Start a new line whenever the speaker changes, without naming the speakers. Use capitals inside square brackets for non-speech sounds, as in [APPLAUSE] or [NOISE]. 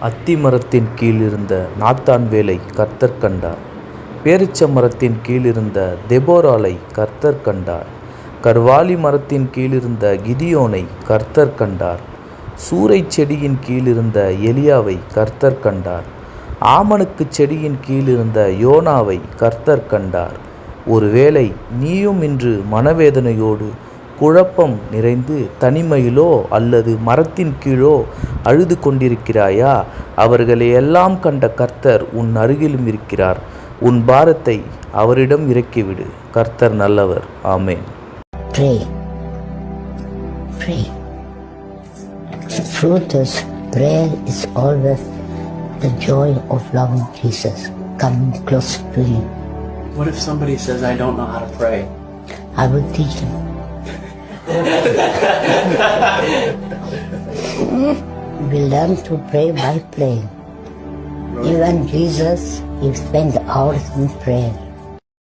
அத்தி மரத்தின் கீழ் இருந்த நாத்தான் வேலை கர்த்தர் கண்டார். பேரிச்ச மரத்தின் கீழ் இருந்த தெபோராலை கர்த்தர் கண்டார். கர்வாலி மரத்தின் கீழிருந்த கிதியோனை கர்த்தர் கண்டார். சூறை செடியின் கீழ் இருந்த எலியாவை கர்த்தர் கண்டார். ஆமனுக்கு செடியின் கீழிருந்த யோனாவை கர்த்தர் கண்டார். ஒருவேளை நீயும் இன்று மனவேதனையோடு குழப்பம் நிறைந்து தனிமையிலோ அல்லது மரத்தின் கீழோ அழுது கொண்டிருக்கிறாயா அவர்களை எல்லாம் கண்ட கர்த்தர் உன் அருகிலும் இருக்கிறார் உன் பாரத்தை அவரிடம் இறக்கிவிடு கர்த்தர் நல்லவர் ஆமென்
Pray. Pray. Fruit is prayer is always the joy of loving Jesus, coming close to Him.
What if somebody says, I don't know how to pray?
I will teach him. [LAUGHS] we learn to pray by playing. Even Jesus, he spent hours in prayer.